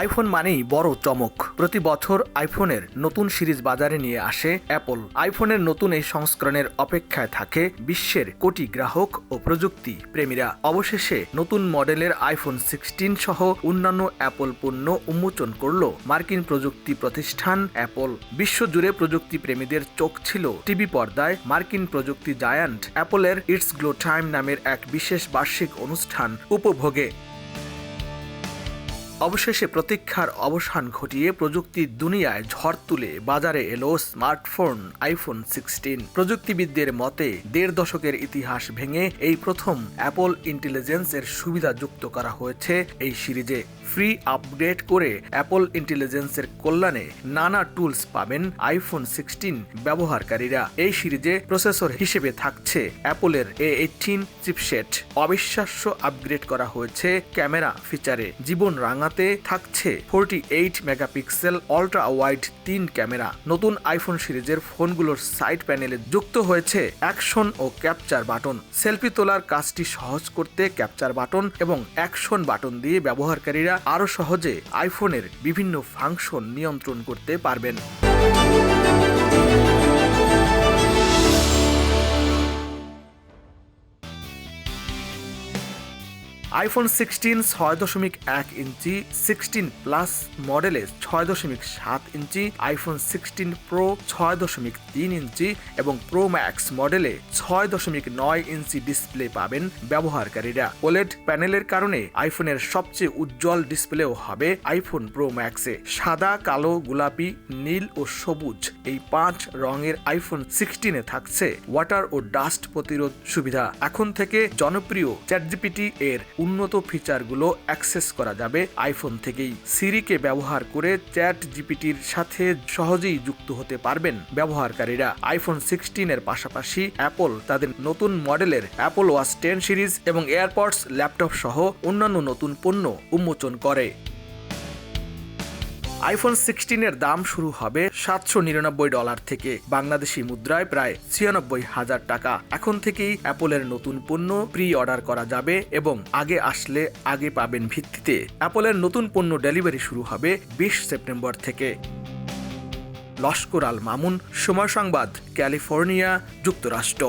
IPhone মানেই বড় চমক। প্রতি বছর আইফোনের নতুন সিরিজ বাজারে নিয়ে আসে অ্যাপল আইফোনের নতুন এই সংস্করণের অপেক্ষায় থাকে বিশ্বের কোটি গ্রাহক ও প্রযুক্তি প্রেমীরা। অবশেষে নতুন মডেলের আইফোন সিক্সটিন সহ অন্যান্য অ্যাপল পণ্য উন্মোচন করল মার্কিন প্রযুক্তি প্রতিষ্ঠান অ্যাপল বিশ্বজুড়ে প্রযুক্তি প্রেমীদের চোখ ছিল টিভি পর্দায় মার্কিন প্রযুক্তি জায়ান্ট অ্যাপলের ইটস গ্লো টাইম নামের এক বিশেষ বার্ষিক অনুষ্ঠান উপভোগে। অবশেষে প্রতীক্ষার অবসান ঘটিয়ে প্রযুক্তির দুনিয়ায় ঝড় তুলে বাজারে এলো স্মার্টফোন, আইফোন সিক্সটিন। প্রযুক্তিবিদদের মতে, দেড় দশকের ইতিহাস ভেঙে এই প্রথম অ্যাপল ইন্টেলিজেন্সের সুবিধা যুক্ত করা হয়েছে এই সিরিজে। ফ্রি আপগ্রেড করে অ্যাপল ইন্টেলিজেন্সের কল্যাণে নানা টুলস পাবেন আইফোন সিক্সটিন ব্যবহারকারীরা। এই সিরিজে প্রসেসর হিসেবে থাকছে অ্যাপলের এ এইটিন চিপসেট। অবিশ্বাস্য আপগ্রেড করা হয়েছে ক্যামেরা ফিচারে। জীবন রাঙাতে থাকছে forty eight megapixel ultra wide তিন ক্যামেরা। নতুন আইফোন সিরিজের ফোনগুলোর সাইড প্যানেলে যুক্ত হয়েছে অ্যাকশন ও ক্যাপচার বাটন সেলফি তোলার কাজটি সহজ করতে ক্যাপচার বাটন এবং অ্যাকশন বাটন দিয়ে ব্যবহারকারীরা আরও সহজে আইফোনের বিভিন্ন ফাংশন নিয়ন্ত্রণ করতে পারবেন। আইফোন সিক্সটিন ছয় দশমিক এক ইঞ্চি সিক্সটিন প্লাস মডেলে ছয় দশমিক সাত ইঞ্চি আইফোন সিক্সটিন প্রো ছয় দশমিক তিন ইঞ্চি এবং প্রো ম্যাক্স মডেলে ছয় দশমিক নয় ইঞ্চি ডিসপ্লে পাবেন ব্যবহারকারীরা। ওলেড প্যানেলের কারণে আইফোনের সবচেয়ে উজ্জ্বল ডিসপ্লেও হবে আইফোন প্রো ম্যাক্সে সাদা, কালো, গোলাপি, নীল ও সবুজ এই পাঁচ রঙের আইফোন সিক্সটিনে থাকছে ওয়াটার ও ডাস্ট প্রতিরোধ সুবিধা। এখন থেকে জনপ্রিয় চ্যাটজিপিটি এর উন্নত ফিচারগুলো অ্যাক্সেস করা যাবে আইফোন থেকেই। সিরিকে ব্যবহার করে চ্যাট জিপিটির সাথে সহজেই যুক্ত হতে পারবেন ব্যবহারকারীরা। আইফোন সিক্সটিন এর পাশাপাশি অ্যাপল তাদের নতুন মডেলের অ্যাপল ওয়াচ টেন সিরিজ এবং এয়ারপডস ল্যাপটপ সহ অন্যান্য নতুন পণ্য উন্মোচন করে। আইফোন সিক্সটিনের দাম শুরু হবে সাতশো নিরানব্বই ডলার থেকে। বাংলাদেশি মুদ্রায় প্রায় ছিয়ানব্বই হাজার টাকা। এখন থেকেই অ্যাপলের নতুন পণ্য প্রি অর্ডার করা যাবে এবং আগে আসলে আগে পাবেন ভিত্তিতে। অ্যাপলের নতুন পণ্য ডেলিভারি শুরু হবে বিশ সেপ্টেম্বর থেকে। লস্কর আল মামুন, সময় সংবাদ, ক্যালিফোর্নিয়া, যুক্তরাষ্ট্র।